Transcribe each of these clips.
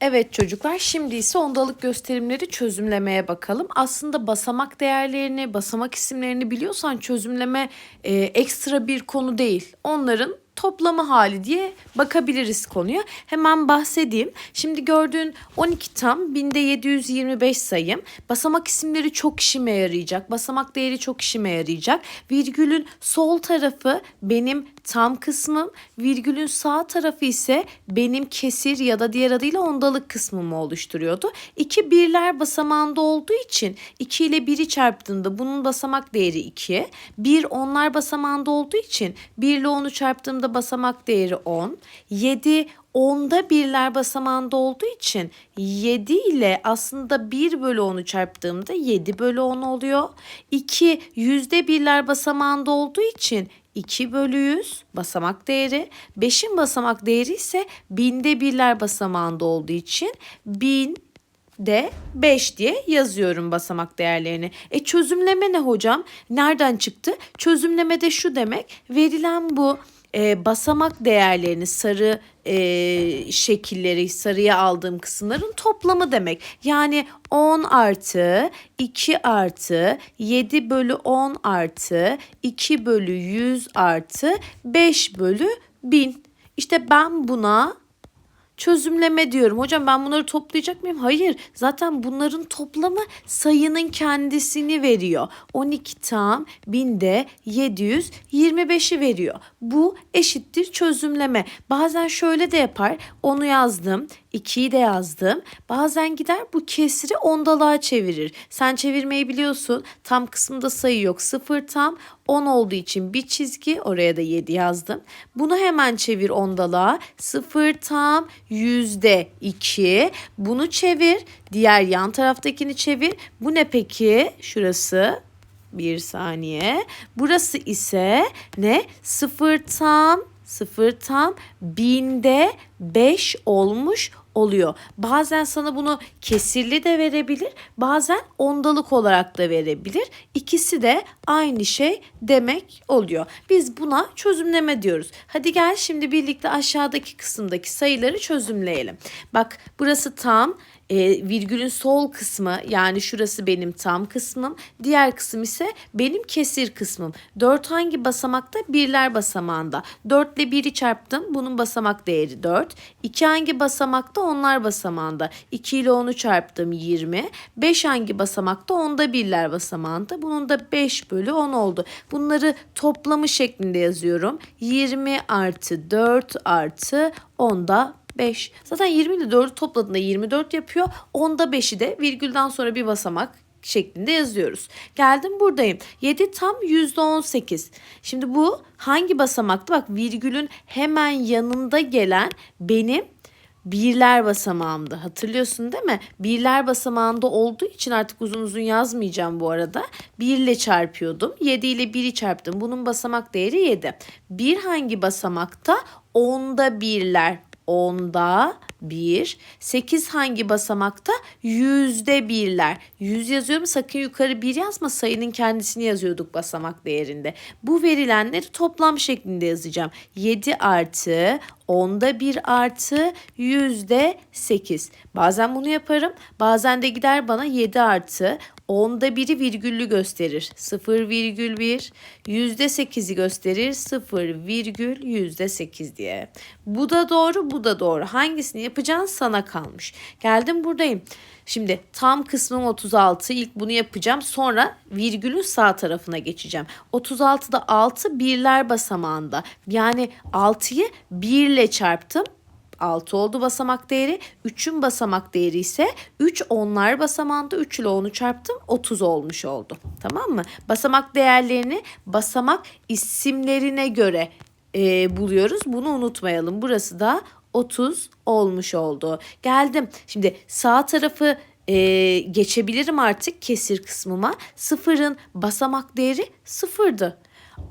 Evet çocuklar şimdi ise ondalık gösterimleri çözümlemeye bakalım. Aslında basamak değerlerini, basamak isimlerini biliyorsan çözümleme e, ekstra bir konu değil. Onların toplamı hali diye bakabiliriz konuya. Hemen bahsedeyim. Şimdi gördüğün 12 tam binde 725 sayım. Basamak isimleri çok işime yarayacak. Basamak değeri çok işime yarayacak. Virgülün sol tarafı benim tam kısmım. Virgülün sağ tarafı ise benim kesir ya da diğer adıyla ondalık kısmımı oluşturuyordu. İki birler basamağında olduğu için 2 ile 1'i çarptığında bunun basamak değeri 2. Bir onlar basamağında olduğu için 1 ile 10'u çarptığımda basamak değeri 10. 7 onda birler basamağında olduğu için 7 ile aslında 1 bölü 10'u çarptığımda 7 bölü 10 oluyor. 2 yüzde birler basamağında olduğu için 2 bölü 100 basamak değeri. 5'in basamak değeri ise binde birler basamağında olduğu için 1000 de 5 diye yazıyorum basamak değerlerini. E çözümleme ne hocam? Nereden çıktı? Çözümleme de şu demek. Verilen bu e, basamak değerlerini sarı e, şekilleri sarıya aldığım kısımların toplamı demek. Yani 10 artı 2 artı 7 bölü 10 artı 2 bölü 100 artı 5 bölü 1000. İşte ben buna çözümleme diyorum. Hocam ben bunları toplayacak mıyım? Hayır. Zaten bunların toplamı sayının kendisini veriyor. 12 tam binde 725'i veriyor. Bu eşittir çözümleme. Bazen şöyle de yapar. Onu yazdım. 2'yi de yazdım. Bazen gider bu kesri ondalığa çevirir. Sen çevirmeyi biliyorsun. Tam kısmında sayı yok. 0 tam 10 olduğu için bir çizgi oraya da 7 yazdım. Bunu hemen çevir ondalığa. 0 tam yüzde 2. Bunu çevir. Diğer yan taraftakini çevir. Bu ne peki? Şurası bir saniye. Burası ise ne? 0 tam 0 tam binde 5 olmuş oluyor. Bazen sana bunu kesirli de verebilir, bazen ondalık olarak da verebilir. İkisi de aynı şey demek oluyor. Biz buna çözümleme diyoruz. Hadi gel şimdi birlikte aşağıdaki kısımdaki sayıları çözümleyelim. Bak burası tam, e, virgülün sol kısmı yani şurası benim tam kısmım. Diğer kısım ise benim kesir kısmım. 4 hangi basamakta? Birler basamağında. 4 ile 1'i çarptım. Bunun basamak değeri 4. 2 hangi basamakta? Onlar basamağında. 2 ile 10'u çarptım 20. 5 hangi basamakta? Onda birler basamağında. Bunun da 5 bölü 10 oldu. Bunları toplamı şeklinde yazıyorum. 20 artı 4 artı 10'da 5. Zaten 20 ile 4'ü topladığında 24 yapıyor. Onda 5'i de virgülden sonra bir basamak şeklinde yazıyoruz. Geldim buradayım. 7 tam %18. Şimdi bu hangi basamakta? Bak virgülün hemen yanında gelen benim birler basamağımdı. Hatırlıyorsun değil mi? Birler basamağında olduğu için artık uzun uzun yazmayacağım bu arada. 1 ile çarpıyordum. 7 ile 1'i çarptım. Bunun basamak değeri 7. Bir hangi basamakta? Onda birler onda bir. 8 hangi basamakta? Yüzde birler. Yüz yazıyorum sakın yukarı bir yazma sayının kendisini yazıyorduk basamak değerinde. Bu verilenleri toplam şeklinde yazacağım. 7 artı onda bir artı yüzde 8. Bazen bunu yaparım. Bazen de gider bana 7 artı onda biri virgüllü gösterir. 0 virgül 1 yüzde 8'i gösterir. 0 virgül yüzde 8 diye. Bu da doğru bu da doğru. Hangisini yapacağın sana kalmış. Geldim buradayım. Şimdi tam kısmım 36. İlk bunu yapacağım. Sonra virgülün sağ tarafına geçeceğim. 36'da 6 birler basamağında. Yani 6'yı 1 ile çarptım. 6 oldu basamak değeri. 3'ün basamak değeri ise 3 onlar basamağında 3 ile 10'u çarptım 30 olmuş oldu. Tamam mı? Basamak değerlerini basamak isimlerine göre e, buluyoruz. Bunu unutmayalım. Burası da 30 olmuş oldu. Geldim. Şimdi sağ tarafı e, geçebilirim artık kesir kısmıma. Sıfırın basamak değeri sıfırdı.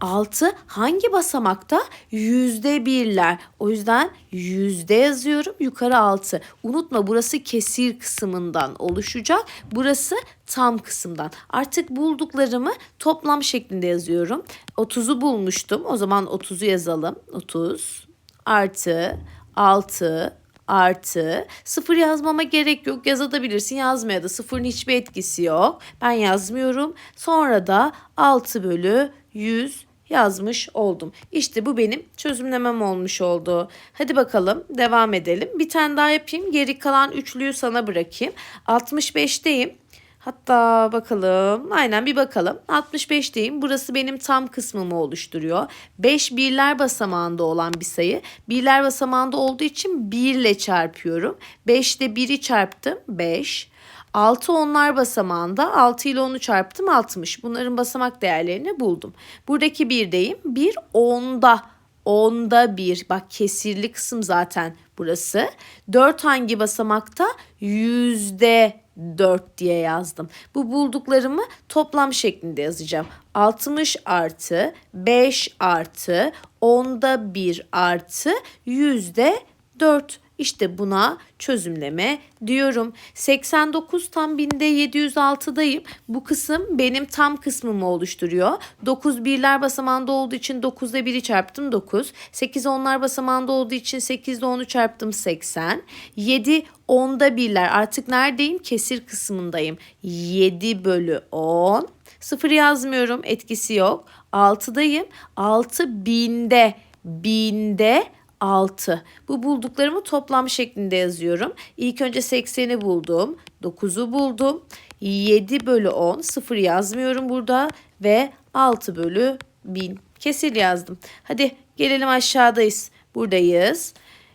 6 hangi basamakta? Yüzde birler. O yüzden yüzde yazıyorum. Yukarı 6. Unutma burası kesir kısmından oluşacak. Burası tam kısımdan. Artık bulduklarımı toplam şeklinde yazıyorum. 30'u bulmuştum. O zaman 30'u yazalım. 30 artı 6 artı sıfır yazmama gerek yok yazabilirsin yazmaya da sıfırın hiçbir etkisi yok. Ben yazmıyorum. Sonra da 6 bölü 100 yazmış oldum. İşte bu benim çözümlemem olmuş oldu. Hadi bakalım devam edelim. Bir tane daha yapayım. Geri kalan üçlüyü sana bırakayım. 65'teyim. Hatta bakalım. Aynen bir bakalım. 65'teyim. Burası benim tam kısmımı oluşturuyor. 5 birler basamağında olan bir sayı. Birler basamağında olduğu için 1 ile çarpıyorum. 5 ile 1'i çarptım. 5. 6 onlar basamağında 6 ile 10'u çarptım 60. Bunların basamak değerlerini buldum. Buradaki 1'deyim. 1 10'da. Onda 1. Bak kesirli kısım zaten burası. 4 hangi basamakta? Yüzde 4 diye yazdım. Bu bulduklarımı toplam şeklinde yazacağım. 60 artı 5 artı onda 1 artı yüzde 4. İşte buna çözümleme diyorum. 89 tam binde 706'dayım. Bu kısım benim tam kısmımı oluşturuyor. 9 birler basamağında olduğu için 9'da 1'i çarptım 9. 8 onlar basamağında olduğu için 8'de 10'u çarptım 80. 7 onda birler artık neredeyim? Kesir kısmındayım. 7 bölü 10. Sıfır yazmıyorum etkisi yok. 6'dayım. 6 binde. Binde 6. Bu bulduklarımı toplam şeklinde yazıyorum. İlk önce 80'i buldum. 9'u buldum. 7 bölü 10. 0 yazmıyorum burada. Ve 6 bölü 1000. Kesir yazdım. Hadi gelelim aşağıdayız. Buradayız.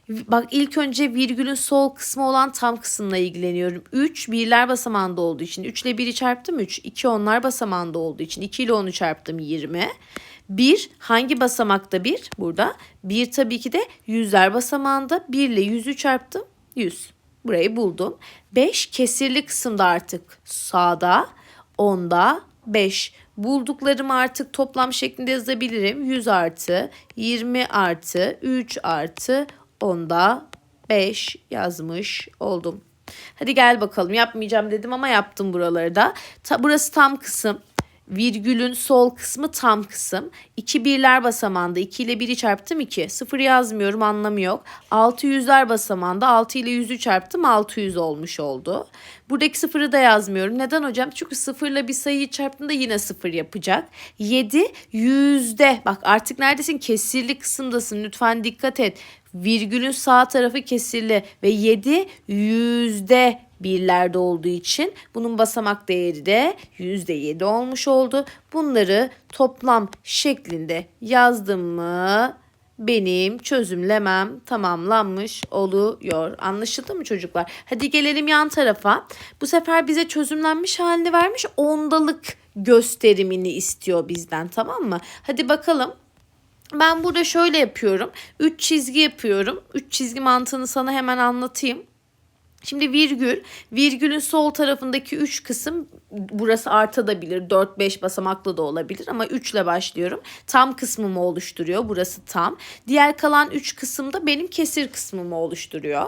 Bak ilk önce virgülün sol kısmı olan tam kısımla ilgileniyorum. 3 birler basamağında olduğu için 3 ile 1'i çarptım 3. 2 onlar basamağında olduğu için 2 ile 10'u çarptım 20. 1 hangi basamakta 1? Burada. 1 tabii ki de yüzler basamağında 1 ile 100'ü çarptım 100. Burayı buldum. 5 kesirli kısımda artık sağda. 10'da 5. Bulduklarımı artık toplam şeklinde yazabilirim. 100 artı 20 artı 3 artı 10'da 5 yazmış oldum. Hadi gel bakalım yapmayacağım dedim ama yaptım buraları da. Ta, burası tam kısım. Virgülün sol kısmı tam kısım. 2 birler basamağında 2 ile 1'i çarptım 2. 0 yazmıyorum anlamı yok. 6 yüzler basamağında 6 ile 100'ü çarptım 600 olmuş oldu. Buradaki sıfırı da yazmıyorum. Neden hocam? Çünkü sıfırla bir sayıyı çarptığında yine sıfır yapacak. 7 yüzde. Bak artık neredesin? Kesirli kısımdasın. Lütfen dikkat et. Virgülün sağ tarafı kesirli ve 7 yüzde birlerde olduğu için bunun basamak değeri de %7 olmuş oldu. Bunları toplam şeklinde yazdım mı benim çözümlemem tamamlanmış oluyor. Anlaşıldı mı çocuklar? Hadi gelelim yan tarafa. Bu sefer bize çözümlenmiş halini vermiş ondalık gösterimini istiyor bizden tamam mı? Hadi bakalım ben burada şöyle yapıyorum. 3 çizgi yapıyorum. 3 çizgi mantığını sana hemen anlatayım. Şimdi virgül, virgülün sol tarafındaki 3 kısım burası artabilir. 4-5 basamaklı da olabilir ama 3 ile başlıyorum. Tam kısmımı oluşturuyor. Burası tam. Diğer kalan 3 kısım da benim kesir kısmımı oluşturuyor.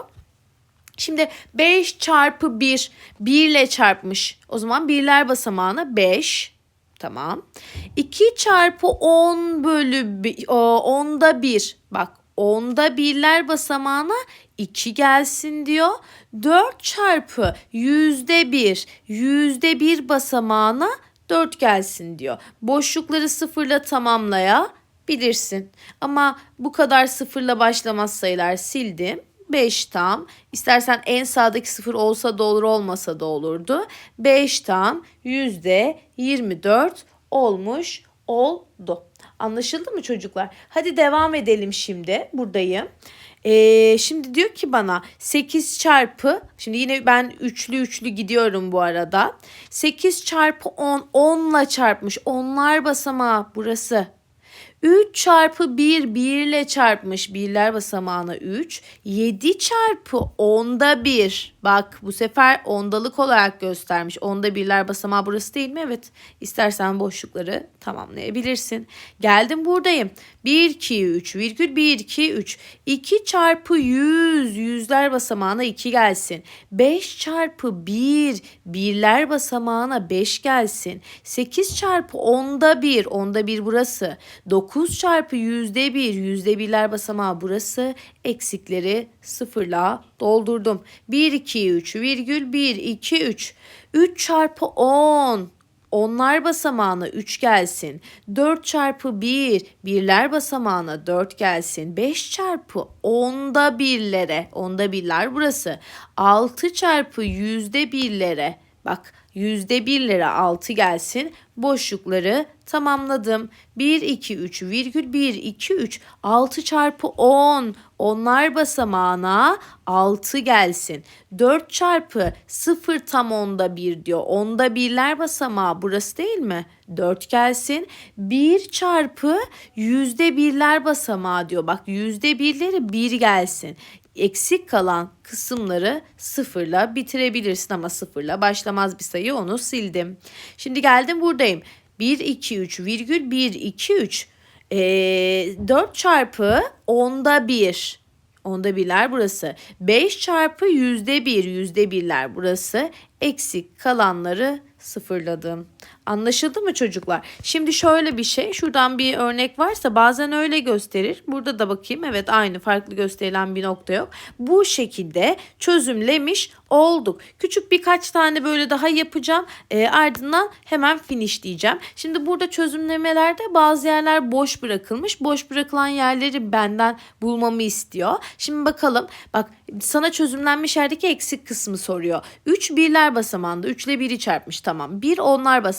Şimdi 5 çarpı 1, 1 ile çarpmış. O zaman birler basamağına 5. Tamam. 2 çarpı 10 bölü 10'da 1. Bak onda birler basamağına 2 gelsin diyor. 4 çarpı yüzde 1 yüzde 1 basamağına 4 gelsin diyor. Boşlukları sıfırla tamamlayabilirsin. Ama bu kadar sıfırla başlamaz sayılar sildim. 5 tam. İstersen en sağdaki sıfır olsa da olur olmasa da olurdu. 5 tam yüzde 24 olmuş oldu. Anlaşıldı mı çocuklar? Hadi devam edelim şimdi. Buradayım. Ee, şimdi diyor ki bana 8 çarpı şimdi yine ben üçlü üçlü gidiyorum bu arada. 8 çarpı 10 10 ile çarpmış. Onlar basamağı burası. 3 çarpı 1 1 ile çarpmış birler basamağına 3. 7 çarpı onda 1 bak bu sefer ondalık olarak göstermiş. Onda birler basamağı burası değil mi? Evet istersen boşlukları tamamlayabilirsin. Geldim buradayım. 1 2 3 virgül 1 2 3. 2 çarpı 100 yüzler basamağına 2 gelsin. 5 çarpı 1 birler basamağına 5 gelsin. 8 çarpı onda 1 onda 1 burası. 9 9 çarpı yüzde 1. Yüzde birler basamağı burası. Eksikleri sıfırla doldurdum. 1, 2, 3 virgül 1, 2, 3. 3 çarpı 10. Onlar basamağına 3 gelsin. 4 çarpı 1 birler basamağına 4 gelsin. 5 çarpı onda birlere onda birler burası. 6 çarpı yüzde birlere bak yüzde birlere 6 gelsin. Boşlukları tamamladım. 1, 2, 3 virgül 1, 2, 3 6 çarpı 10 onlar basamağına 6 gelsin. 4 çarpı 0 tam onda 1 diyor. Onda birler basamağı burası değil mi? 4 gelsin. 1 çarpı yüzde birler basamağı diyor. Bak yüzde birleri 1 gelsin. Eksik kalan kısımları sıfırla bitirebilirsin ama sıfırla başlamaz bir sayı onu sildim. Şimdi geldim buradayım. 1, 2, 3 virgül 1, 2, 3. Ee, 4 çarpı onda 1. Onda birler burası. 5 çarpı yüzde bir, yüzde birler burası. Eksik kalanları sıfırladım. Anlaşıldı mı çocuklar? Şimdi şöyle bir şey. Şuradan bir örnek varsa bazen öyle gösterir. Burada da bakayım. Evet aynı farklı gösterilen bir nokta yok. Bu şekilde çözümlemiş olduk. Küçük birkaç tane böyle daha yapacağım. E, ardından hemen finish diyeceğim. Şimdi burada çözümlemelerde bazı yerler boş bırakılmış. Boş bırakılan yerleri benden bulmamı istiyor. Şimdi bakalım. Bak sana çözümlenmiş yerdeki eksik kısmı soruyor. 3 birler basamağında 3 ile 1'i çarpmış tamam. 1 onlar basamağında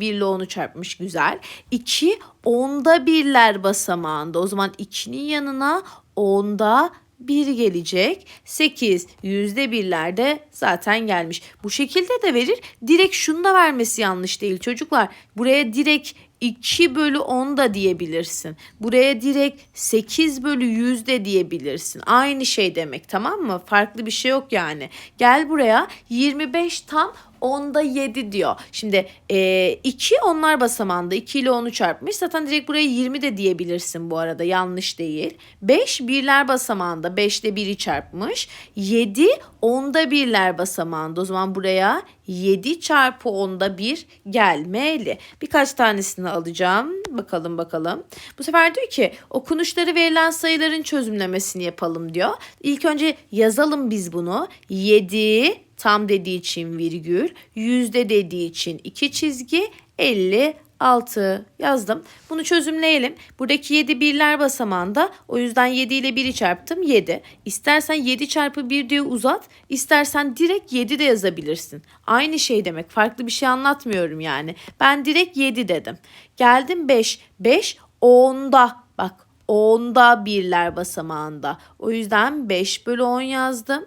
1 ile 10'u çarpmış güzel. 2 onda birler basamağında o zaman 2'nin yanına onda 1 gelecek. 8 yüzde birlerde zaten gelmiş. Bu şekilde de verir. Direkt şunu da vermesi yanlış değil çocuklar. Buraya direkt 2 bölü 10 da diyebilirsin. Buraya direkt 8 bölü 100 de diyebilirsin. Aynı şey demek tamam mı? Farklı bir şey yok yani. Gel buraya 25 tam onda 7 diyor. Şimdi e, 2 onlar basamağında 2 ile 10'u çarpmış. Zaten direkt buraya 20 de diyebilirsin bu arada yanlış değil. 5 birler basamağında 5 ile 1'i çarpmış. 7 onda birler basamağında o zaman buraya 7 çarpı onda 1 gelmeli. Birkaç tanesini alacağım. Bakalım bakalım. Bu sefer diyor ki okunuşları verilen sayıların çözümlemesini yapalım diyor. İlk önce yazalım biz bunu. 7 tam dediği için virgül, yüzde dediği için iki çizgi, 56 yazdım. Bunu çözümleyelim. Buradaki 7 birler basamağında o yüzden 7 ile 1'i çarptım 7. İstersen 7 çarpı 1 diye uzat, istersen direkt 7 de yazabilirsin. Aynı şey demek. Farklı bir şey anlatmıyorum yani. Ben direkt 7 dedim. Geldim 5. 5 10'da. Bak 10'da birler basamağında. O yüzden 5 bölü 10 yazdım.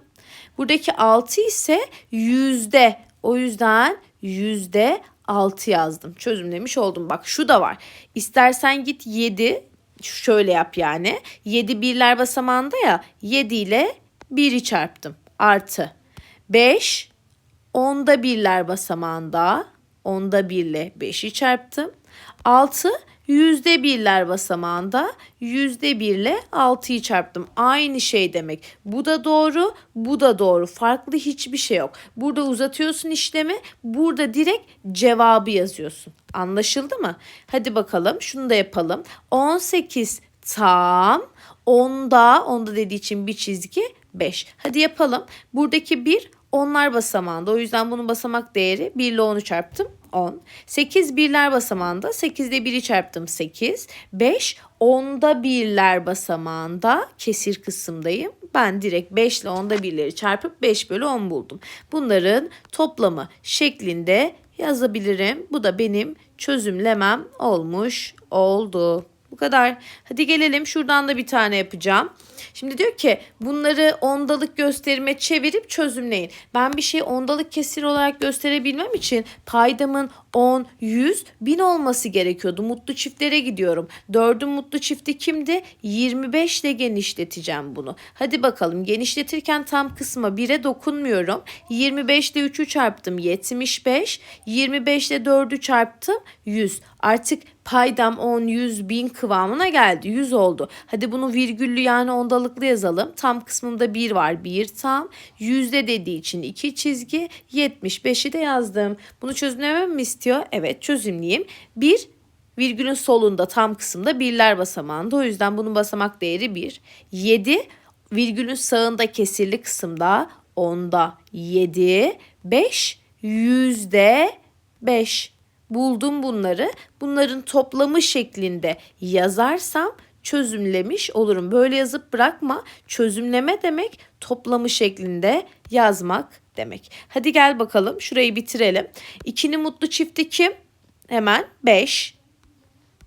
Buradaki 6 ise yüzde. O yüzden yüzde 6 yazdım. Çözümlemiş oldum. Bak şu da var. İstersen git 7 şöyle yap yani. 7 birler basamağında ya 7 ile 1'i çarptım. Artı 5 onda birler basamağında onda 1 ile 5'i çarptım. 6 yüzde birler basamağında yüzde birle 6'yı çarptım. Aynı şey demek. Bu da doğru, bu da doğru. Farklı hiçbir şey yok. Burada uzatıyorsun işlemi, burada direkt cevabı yazıyorsun. Anlaşıldı mı? Hadi bakalım şunu da yapalım. 18 tam, onda, onda dediği için bir çizgi 5. Hadi yapalım. Buradaki 1 onlar basamağında. O yüzden bunun basamak değeri 1 ile 10'u çarptım 10. 8 birler basamağında 8 ile 1'i çarptım 8. 5 onda birler basamağında kesir kısımdayım. Ben direkt 5 ile onda birleri çarpıp 5 bölü 10 buldum. Bunların toplamı şeklinde yazabilirim. Bu da benim çözümlemem olmuş oldu. Bu kadar. Hadi gelelim şuradan da bir tane yapacağım. Şimdi diyor ki bunları ondalık gösterime çevirip çözümleyin. Ben bir şeyi ondalık kesir olarak gösterebilmem için paydamın 10, 100, 1000 olması gerekiyordu. Mutlu çiftlere gidiyorum. Dördün mutlu çifti kimdi? 25 ile genişleteceğim bunu. Hadi bakalım genişletirken tam kısma 1'e dokunmuyorum. 25 ile 3'ü çarptım 75. 25 ile 4'ü çarptım 100. Artık paydam 10, 100, 1000 kıvamına geldi. 100 oldu. Hadi bunu virgüllü yani ondalıklı yazalım. Tam kısmında 1 var. 1 tam. Yüzde dediği için 2 çizgi. 75'i de yazdım. Bunu çözümlemem mi istiyor? Evet çözümleyeyim. 1 virgülün solunda tam kısımda birler basamağında. O yüzden bunun basamak değeri 1. 7 virgülün sağında kesirli kısımda onda 7. 5 yüzde 5. Buldum bunları. Bunların toplamı şeklinde yazarsam çözümlemiş olurum. Böyle yazıp bırakma. Çözümleme demek toplamı şeklinde yazmak demek. Hadi gel bakalım şurayı bitirelim. İkinin mutlu çifti kim? Hemen 5.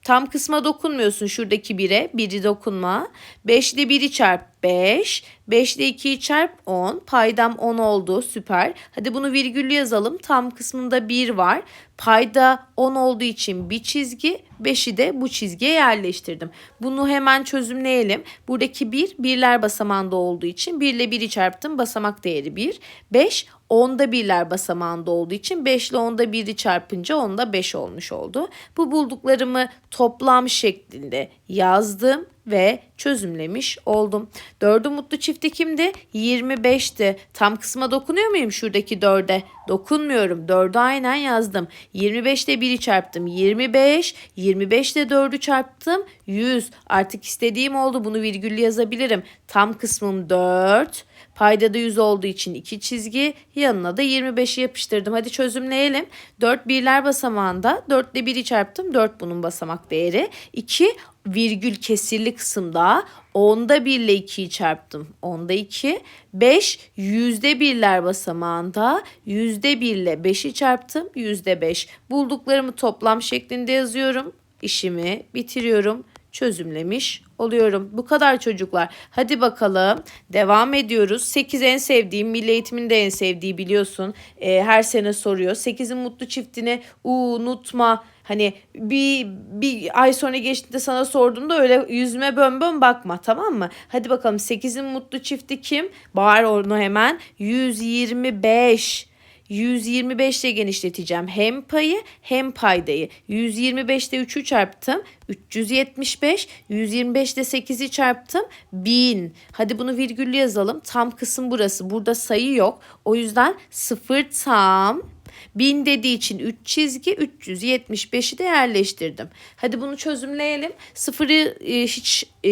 Tam kısma dokunmuyorsun şuradaki 1'e. 1'i dokunma. 5 ile 1'i çarp 5. 5 ile 2'yi çarp 10. Paydam 10 oldu. Süper. Hadi bunu virgüllü yazalım. Tam kısmında 1 var. Payda 10 olduğu için bir çizgi. 5'i de bu çizgiye yerleştirdim. Bunu hemen çözümleyelim. Buradaki 1 birler basamağında olduğu için 1 ile 1'i çarptım. Basamak değeri 1. 5 onda birler basamağında olduğu için 5 ile onda 1'i çarpınca onda 5 olmuş oldu. Bu bulduklarımı toplam şeklinde yazdım ve çözümlemiş oldum. Dördü mutlu çifti kimdi? 25'ti. Tam kısma dokunuyor muyum şuradaki 4'e? Dokunmuyorum. 4'ü aynen yazdım. 25 ile 1'i çarptım. 25. 25 ile 4'ü çarptım. 100. Artık istediğim oldu. Bunu virgüllü yazabilirim. Tam kısmım 4. Payda da 100 olduğu için 2 çizgi. Yanına da 25'i yapıştırdım. Hadi çözümleyelim. 4 birler basamağında 4 ile 1'i çarptım. 4 bunun basamak değeri. 2 virgül kesirli kısımda onda 1 ile 2'yi çarptım. Onda 2. 5 yüzde birler basamağında yüzde 1 ile 5'i çarptım. Yüzde 5. Bulduklarımı toplam şeklinde yazıyorum. İşimi bitiriyorum. Çözümlemiş oluyorum. Bu kadar çocuklar. Hadi bakalım. Devam ediyoruz. 8 en sevdiğim, milli eğitimin de en sevdiği biliyorsun. Ee, her sene soruyor. 8'in mutlu çiftini unutma. Hani bir, bir ay sonra geçtiğinde sana sorduğumda öyle yüzüme bön bön bakma tamam mı? Hadi bakalım 8'in mutlu çifti kim? Bağır onu hemen. 125. 125 ile genişleteceğim. Hem payı hem paydayı. 125 ile 3'ü çarptım. 375. 125 ile 8'i çarptım. 1000. Hadi bunu virgüllü yazalım. Tam kısım burası. Burada sayı yok. O yüzden 0 tam 1000 dediği için 3 çizgi 375'i de yerleştirdim. Hadi bunu çözümleyelim. Sıfırı e, hiç e,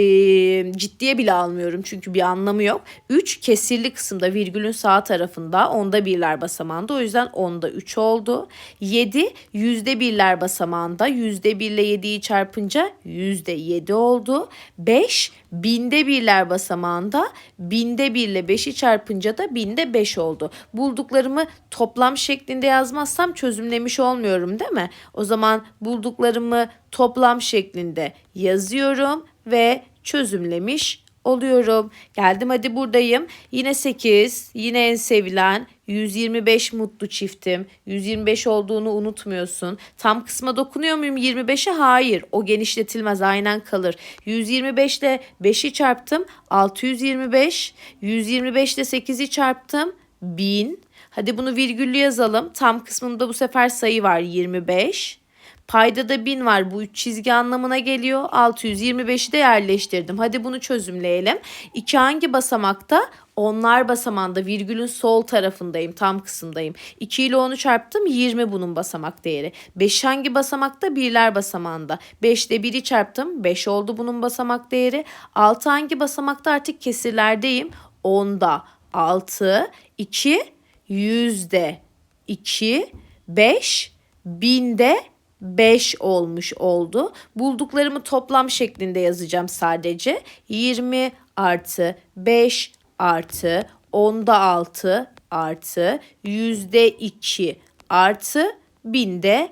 ciddiye bile almıyorum çünkü bir anlamı yok. 3 kesirli kısımda virgülün sağ tarafında onda birler basamağında o yüzden onda 3 oldu. 7 yüzde birler basamağında yüzde 1 ile 7'yi çarpınca yüzde 7 oldu. 5 binde birler basamağında binde 1 ile 5'i çarpınca da binde 5 oldu. Bulduklarımı toplam şeklinde yazmazsam çözümlemiş olmuyorum değil mi? O zaman bulduklarımı toplam şeklinde yazıyorum ve çözümlemiş oluyorum. Geldim hadi buradayım. Yine 8, yine en sevilen 125 mutlu çiftim. 125 olduğunu unutmuyorsun. Tam kısma dokunuyor muyum 25'e? Hayır. O genişletilmez aynen kalır. 125 ile 5'i çarptım. 625. 125 ile 8'i çarptım. 1000. Hadi bunu virgüllü yazalım. Tam kısmında bu sefer sayı var 25. Payda da 1000 var. Bu 3 çizgi anlamına geliyor. 625'i de yerleştirdim. Hadi bunu çözümleyelim. 2 hangi basamakta? Onlar basamağında virgülün sol tarafındayım. Tam kısımdayım. 2 ile 10'u çarptım. 20 bunun basamak değeri. 5 hangi basamakta? Birler basamağında. 5 ile 1'i çarptım. 5 oldu bunun basamak değeri. 6 hangi basamakta? Artık kesirlerdeyim. 10'da 6, 2, yüzde 2, 5, binde 5 olmuş oldu. Bulduklarımı toplam şeklinde yazacağım sadece. 20 artı 5 artı 10'da 6 artı yüzde 2 artı binde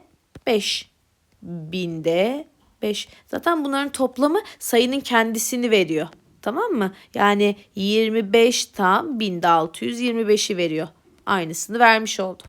5. Binde 5. Zaten bunların toplamı sayının kendisini veriyor. Tamam mı? Yani 25 tam binde 625'i veriyor. Aynısını vermiş oldu.